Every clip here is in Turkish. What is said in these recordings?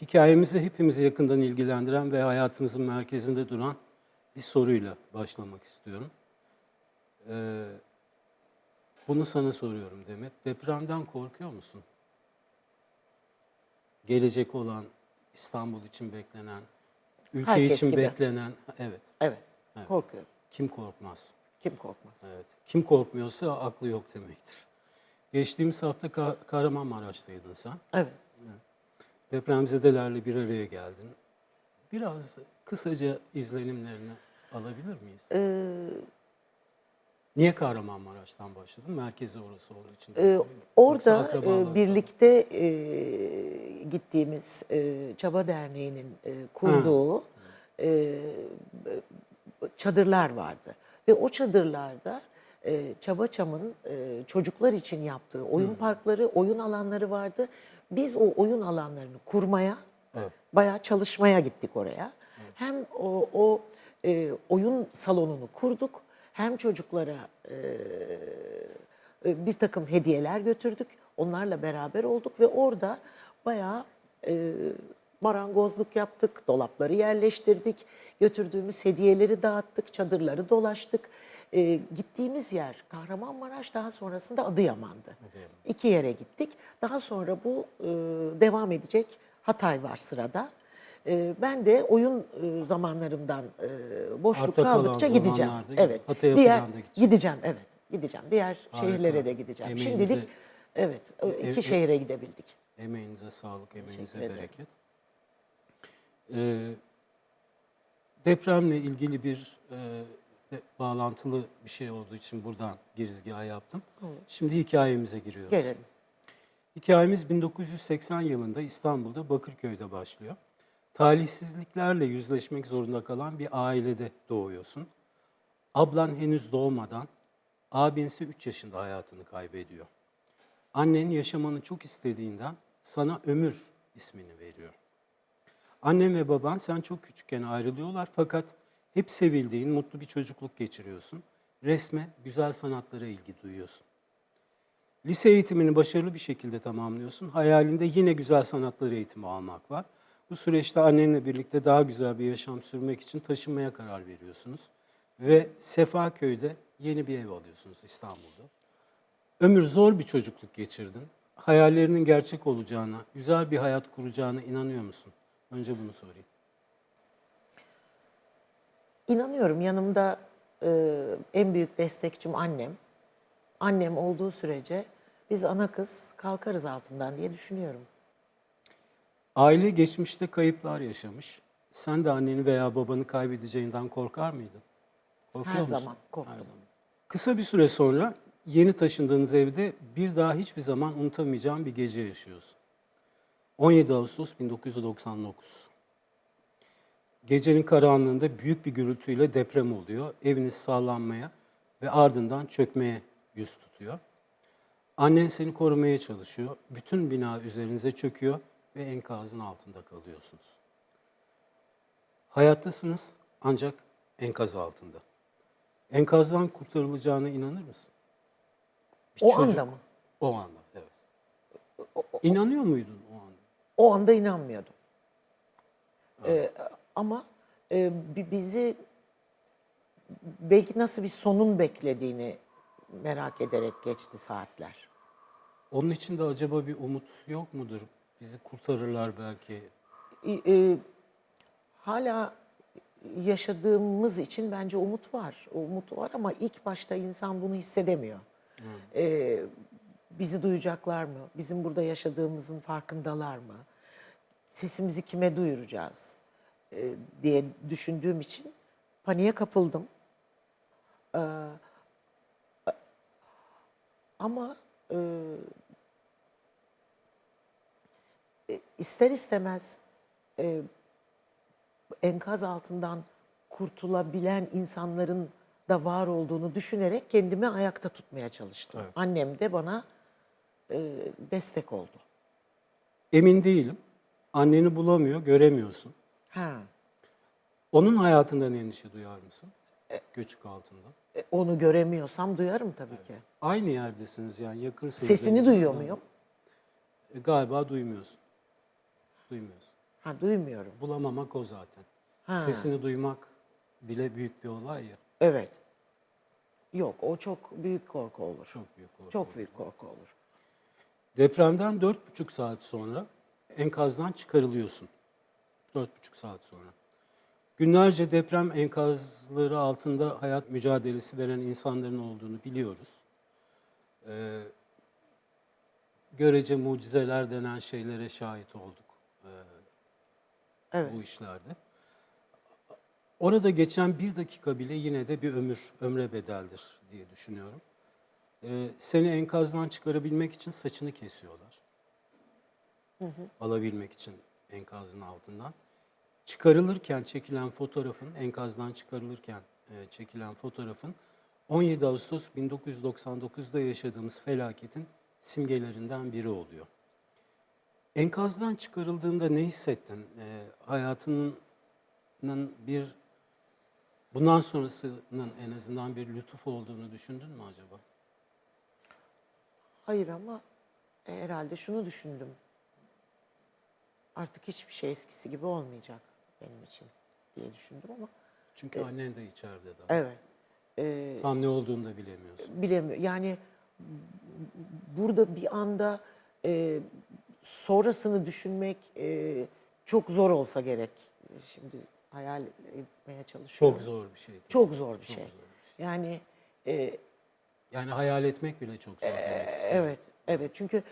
Hikayemizi hepimizi yakından ilgilendiren ve hayatımızın merkezinde duran bir soruyla başlamak istiyorum. Ee, bunu sana soruyorum Demet. Depremden korkuyor musun? Gelecek olan, İstanbul için beklenen, ülke Herkes için gibi. beklenen, evet. Evet, korkuyorum. Kim korkmaz? Kim korkmaz? Evet. Kim korkmuyorsa aklı yok demektir. Geçtiğimiz hafta Ka- Kahramanmaraş'taydın sen. Evet. Depremzedelerle bir araya geldin. Biraz kısaca izlenimlerini alabilir miyiz? Ee, Niye Kahramanmaraş'tan başladın? Merkezi orası olduğu için. Yoksa orada e, birlikte e, gittiğimiz e, Çaba Derneği'nin e, kurduğu e, çadırlar vardı. Ve o çadırlarda e, Çaba Çam'ın e, çocuklar için yaptığı oyun parkları, oyun alanları vardı. Biz o oyun alanlarını kurmaya, Evet. bayağı çalışmaya gittik oraya. Hem o, o e, oyun salonunu kurduk, hem çocuklara e, e, bir takım hediyeler götürdük. Onlarla beraber olduk ve orada bayağı e, marangozluk yaptık, dolapları yerleştirdik, götürdüğümüz hediyeleri dağıttık, çadırları dolaştık. E, gittiğimiz yer Kahramanmaraş daha sonrasında Adıyaman'dı. İki yere gittik. Daha sonra bu e, devam edecek Hatay var sırada. E, ben de oyun e, zamanlarımdan e, boşluk Arta kaldıkça gideceğim. Evet. Hatay'a Diğer gideceksin. gideceğim evet. Gideceğim. Diğer Harika. şehirlere de gideceğim. Emeğinize- Şimdilik evet iki E- e- şehire gidebildik. Emeğinize sağlık, emeğinize bereket. Ee, depremle ilgili bir e, de- bağlantılı bir şey olduğu için buradan girizgah yaptım. Şimdi hikayemize giriyoruz. Gelelim. Hikayemiz 1980 yılında İstanbul'da Bakırköy'de başlıyor. Talihsizliklerle yüzleşmek zorunda kalan bir ailede doğuyorsun. Ablan henüz doğmadan, abinse 3 yaşında hayatını kaybediyor. Annen yaşamanı çok istediğinden sana Ömür ismini veriyor. Annen ve baban sen çok küçükken ayrılıyorlar fakat hep sevildiğin mutlu bir çocukluk geçiriyorsun. Resme, güzel sanatlara ilgi duyuyorsun. Lise eğitimini başarılı bir şekilde tamamlıyorsun. Hayalinde yine güzel sanatlar eğitimi almak var. Bu süreçte annenle birlikte daha güzel bir yaşam sürmek için taşınmaya karar veriyorsunuz. Ve Sefaköy'de yeni bir ev alıyorsunuz İstanbul'da. Ömür zor bir çocukluk geçirdin. Hayallerinin gerçek olacağına, güzel bir hayat kuracağına inanıyor musun? Önce bunu sorayım. İnanıyorum yanımda e, en büyük destekçim annem. Annem olduğu sürece biz ana kız kalkarız altından diye düşünüyorum. Aile geçmişte kayıplar yaşamış. Sen de anneni veya babanı kaybedeceğinden korkar mıydın? Korkuyor Her musun? zaman korktum. Her zaman. Kısa bir süre sonra yeni taşındığınız evde bir daha hiçbir zaman unutamayacağın bir gece yaşıyorsun. 17 Ağustos 1999. Gecenin karanlığında büyük bir gürültüyle deprem oluyor. Eviniz sallanmaya ve ardından çökmeye yüz tutuyor. Annen seni korumaya çalışıyor. Bütün bina üzerinize çöküyor ve enkazın altında kalıyorsunuz. Hayattasınız ancak enkaz altında. Enkazdan kurtarılacağına inanır mısın? Bir O çocuk- anda mı? O anda, evet. İnanıyor muydun o anda? İnanmıyordum. Ee, ama e, bi- bizi belki nasıl bir sonun beklediğini merak ederek geçti saatler. Onun için de acaba bir umut yok mudur? Bizi kurtarırlar belki. E, e, hala yaşadığımız için bence umut var. Umut var ama ilk başta insan bunu hissedemiyor. E, bizi duyacaklar mı? Bizim burada yaşadığımızın farkındalar mı? Sesimizi kime duyuracağız? E, diye düşündüğüm için paniğe kapıldım. E, ama e, e, ister istemez e, enkaz altından kurtulabilen insanların da var olduğunu düşünerek kendimi ayakta tutmaya çalıştım. Evet. Annem de bana e, destek oldu. Emin değilim. Anneni bulamıyor, göremiyorsun. Ha, Onun hayatından endişe duyar mısın? Göçük altında. e, onu göremiyorsam duyarım tabii ki. Aynı yerdesiniz yani yakın Sesini duyuyor muyum? E, galiba duymuyorsun. Duymuyorsun. Ha duymuyorum. Bulamamak o zaten. Ha. Sesini duymak bile büyük bir olay ya. Evet. Yok o çok büyük korku olur. Çok büyük olay. Çok büyük korku olur. Depremden dört buçuk saat sonra enkazdan çıkarılıyorsun. Dört buçuk saat sonra. Günlerce deprem enkazları altında hayat mücadelesi veren insanların olduğunu biliyoruz. Ee, görece mucizeler denen şeylere şahit olduk ee, Evet. bu işlerde. Orada geçen bir dakika bile yine de bir ömür, ömre bedeldir diye düşünüyorum. Ee, seni enkazdan çıkarabilmek için saçını kesiyorlar. Alabilmek için enkazın altından. Çıkarılırken çekilen fotoğrafın, enkazdan çıkarılırken e, çekilen fotoğrafın 17 Ağustos 1999'da yaşadığımız felaketin simgelerinden biri oluyor. Enkazdan çıkarıldığında ne hissettin? Ee, hayatının bir bundan sonrasının en azından bir lütuf olduğunu düşündün mü acaba? Hayır ama e, herhalde şunu düşündüm. Artık hiçbir şey eskisi gibi olmayacak benim için diye düşündüm ama Çünkü annen de içeride daha. evet. E, Tam ne olduğunu da bilemiyorsun. bilemiyorum. Yani burada bir anda e, sonrasını düşünmek e, çok zor olsa gerek. Şimdi hayal etmeye çalışıyorum. Çok zor bir şey. Çok zor bir şey. zor bir şey. Yani e, Yani hayal etmek bile çok zor. istiyorum. evet, evet. Çünkü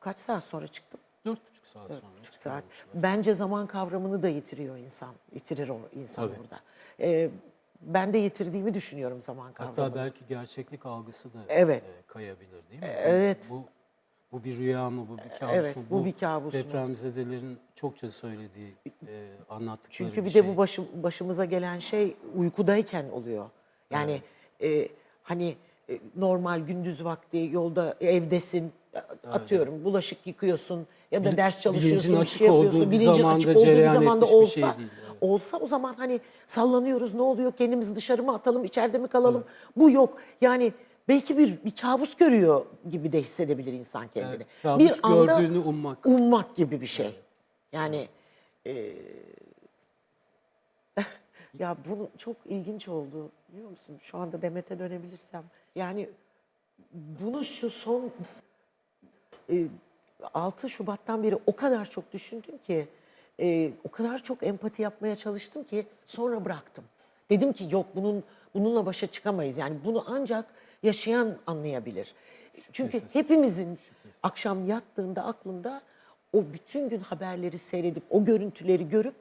kaç saat sonra çıktım? Dört buçuk saat sonra Saat. çıkarmışlar. Bence zaman kavramını da yitiriyor insan. Yitirir o insan Tabii. burada. E, ben de yitirdiğimi düşünüyorum zaman kavramını. Hatta belki gerçeklik algısı da Evet. e, kayabilir değil mi? Evet. Bu, bu bir rüya mı, bu bir kabus Evet, mu? bu bir kabus? Depremzedelerin çokça söylediği, e, anlattıkları Çünkü bir şey. de bu başım, başımıza gelen şey uykudayken oluyor. Yani e, hani e, normal gündüz vakti yolda evdesin atıyorum bulaşık yıkıyorsun ya da Bil- ders çalışıyorsun bir şey yapıyorsun. bir Bilincin zamanda açık olduğu bir zamanda bir olsa şey değil, evet. olsa o zaman hani sallanıyoruz ne oluyor kendimizi dışarı mı atalım içeride mi kalalım bu yok. Yani belki bir, bir kabus görüyor gibi de hissedebilir insan kendini. Evet, kabus gördüğünü ummak. ummak gibi bir şey. Yani e, ya bunu çok ilginç oldu biliyor musun? Şu anda Demet'e dönebilirsem. Yani bunu şu son e, 6 Şubat'tan beri o kadar çok düşündüm ki e, o kadar çok empati yapmaya çalıştım ki sonra bıraktım. Dedim ki yok bunun bununla başa çıkamayız. Yani bunu ancak yaşayan anlayabilir. Çünkü hepimizin akşam yattığında aklında o bütün gün haberleri seyredip o görüntüleri görüp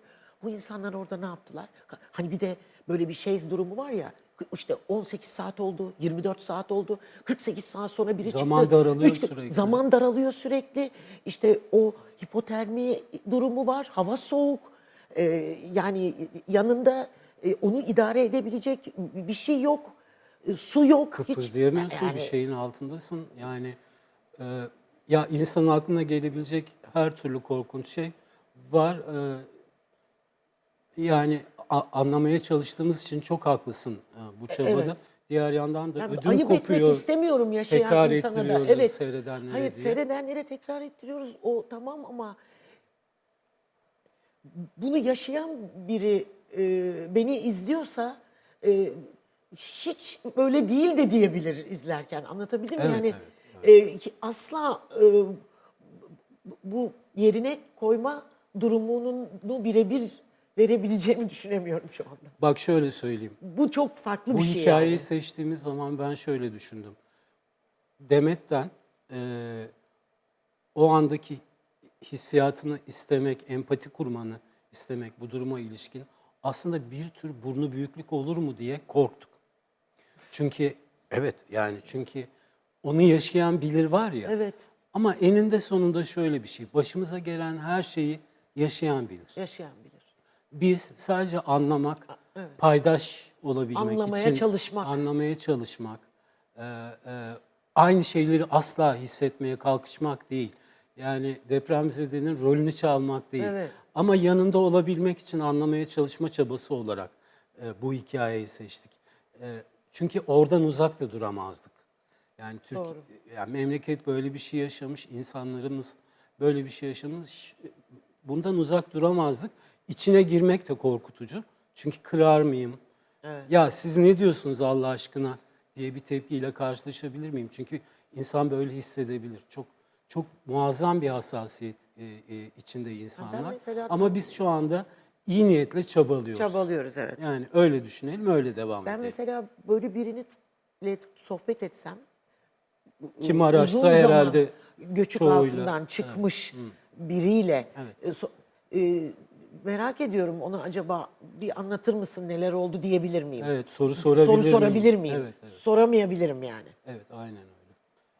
bu insanlar orada ne yaptılar? Hani bir de böyle bir şey durumu var ya işte 18 saat oldu, 24 saat oldu, 48 saat sonra biri Zaman çıktı. daralıyor Üç sürekli. Zaman daralıyor sürekli. İşte o hipotermi durumu var, hava soğuk. Ee, yani yanında e, onu idare edebilecek bir şey yok. E, Su yok. hiç. Kıpırdayamıyorsun, Yani bir şeyin altındasın. Yani e, ya insanın aklına gelebilecek her türlü korkunç şey var. E, yani anlamaya çalıştığımız için çok haklısın e, bu çabada. evet. Diğer yandan da Yani ödüm ayıp kopuyor. etmek istemiyorum yaşayan tekrar insana da. ettiriyoruz Evet. seyredenlere Hayır diye. seyredenlere tekrar ettiriyoruz. O tamam ama bunu yaşayan biri e, beni izliyorsa e, hiç böyle değil de diyebilir izlerken. Anlatabildim mi? Evet, yani evet, e, ki asla e, bu yerine koyma durumunu birebir verebileceğimi düşünemiyorum şu anda. Bak şöyle söyleyeyim. Bu çok farklı Bu bir şey hikayeyi yani. seçtiğimiz zaman ben şöyle düşündüm. Demet'ten e, o andaki hissiyatını istemek, empati kurmanı istemek bu duruma ilişkin aslında bir tür burnu büyüklük olur mu diye korktuk. Çünkü evet yani çünkü onu yaşayan bilir var ya. Evet. Ama eninde sonunda şöyle bir şey. Başımıza gelen her şeyi yaşayan bilir. Yaşayan bilir. Biz sadece anlamak, paydaş olabilmek Anlamaya için çalışmak. anlamaya çalışmak, e, e, aynı şeyleri asla hissetmeye kalkışmak değil. Yani depremzedenin rolünü çalmak değil. Evet. Ama yanında olabilmek için anlamaya çalışma çabası olarak e, bu hikayeyi seçtik. E, çünkü oradan uzak da duramazdık. Yani Türk, Doğru. yani memleket böyle bir şey yaşamış, insanlarımız böyle bir şey yaşamış. Bundan uzak duramazdık. İçine girmek de korkutucu. Çünkü kırar mıyım? Ya siz ne diyorsunuz Allah aşkına diye bir tepkiyle karşılaşabilir miyim? Çünkü insan böyle hissedebilir. Çok çok muazzam bir hassasiyet e, e, içinde insanlar. Ama biz şu anda iyi niyetle çabalıyoruz. Çabalıyoruz evet. Yani öyle düşünelim, öyle devam Ben edelim. mesela böyle birini ile sohbet etsem Kim araçta uzun herhalde zaman göçük çoğuyla. altından çıkmış biriyle Evet. e, so- e, merak ediyorum ona acaba bir anlatır mısın neler oldu diyebilir miyim? Evet, soru sorabilir Soru miyim? sorabilir miyim? Evet, evet. Soramayabilirim yani. Evet, aynen öyle.